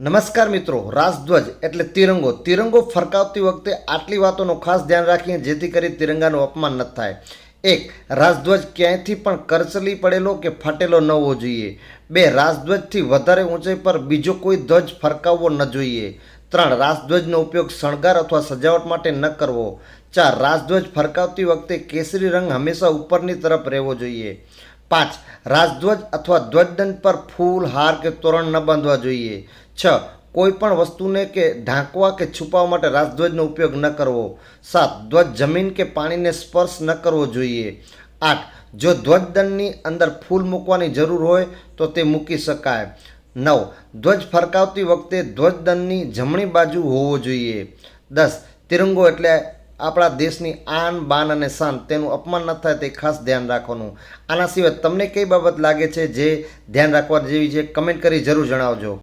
નમસ્કાર મિત્રો રાજધ્વજ એટલે તિરંગો. તિરંગો ફરકાવતી વખતે આટલી વાતોનું ખાસ ધ્યાન રાખીએ જેથી કરી તિરંગાનું અપમાન ન થાય. એક રાજધ્વજ ક્યાંયથી પણ કરચલી પડેલો કે ફાટેલો ન હોવો જોઈએ. બે રાજધ્વજથી વધારે ઊંચાઈ પર બીજો કોઈ ધ્વજ ફરકાવવો ન જોઈએ. ત્રણ રાજધ્વજનો ઉપયોગ શણગાર અથવા સજાવટ માટે ન કરવો. ચાર રાજધ્વજ ફરકાવતી વખતે કેસરી રંગ હંમેશા ઉપરની તરફ રહેવો જોઈએ. પાંચ, રાજધ્વજ અથવા ધ્વજદંડ પર ફૂલ, હાર કે તોરણ ન બાંધવા જોઈએ. છ કોઈ પણ વસ્તુને કે ઢાંકવા કે છુપાવવા માટે રાજધ્વજનો ઉપયોગ ન કરવો. સાત, ધ્વજ જમીન કે પાણીને સ્પર્શ ન કરવો જોઈએ. આઠ, જો ધ્વજદંડની અંદર ફૂલ મૂકવાની જરૂર હોય તો તે મૂકી શકાય. નવ, ધ્વજ ફરકાવતી વખતે ધ્વજદંડની જમણી બાજુ હોવો જોઈએ. દસ, તિરંગો એટલે આપણા દેશની આન, બાન અને શાન તેનું અપમાન ન થાય તે ખાસ ધ્યાન રાખવાનું. આના સિવાય તમને કઈ બાબત લાગે છે જે ધ્યાન રાખવા જેવી છે? કમેન્ટ કરી જરૂર જણાવજો.